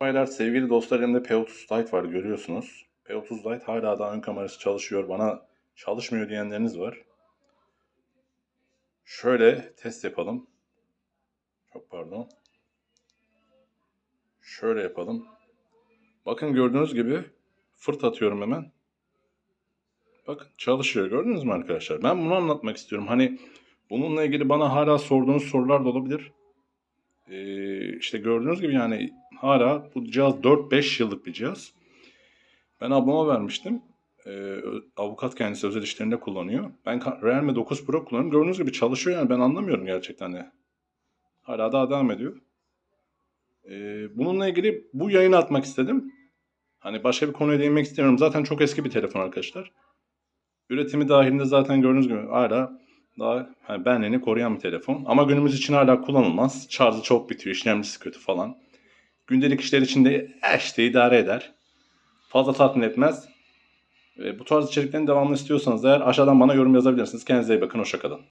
Baylar sevgili dostlar elimde P30 Lite var görüyorsunuz. P30 Lite hala daha ön kamerası çalışıyor. Bana çalışmıyor diyenleriniz var. Şöyle test yapalım. Çok pardon. Şöyle yapalım. Bakın gördüğünüz gibi fırt atıyorum hemen. Bakın çalışıyor gördünüz mü arkadaşlar? Ben bunu anlatmak istiyorum. Hani bununla ilgili bana hala sorduğunuz sorular da olabilir. Ee, işte gördüğünüz gibi yani hala bu cihaz 4-5 yıllık bir cihaz. Ben ablama vermiştim. Ee, avukat kendisi özel işlerinde kullanıyor. Ben Realme 9 Pro kullanıyorum. Gördüğünüz gibi çalışıyor yani ben anlamıyorum gerçekten de. Hala daha devam ediyor. Ee, bununla ilgili bu yayını atmak istedim. Hani başka bir konuya değinmek istemiyorum. Zaten çok eski bir telefon arkadaşlar. Üretimi dahilinde zaten gördüğünüz gibi hala daha yani benliğini koruyan bir telefon. Ama günümüz için hala kullanılmaz. Şarjı çok bitiyor, işlemcisi kötü falan. Gündelik işler için de eh işte idare eder. Fazla tatmin etmez. Ve bu tarz içeriklerin devamını istiyorsanız eğer aşağıdan bana yorum yazabilirsiniz. Kendinize iyi bakın, hoşçakalın.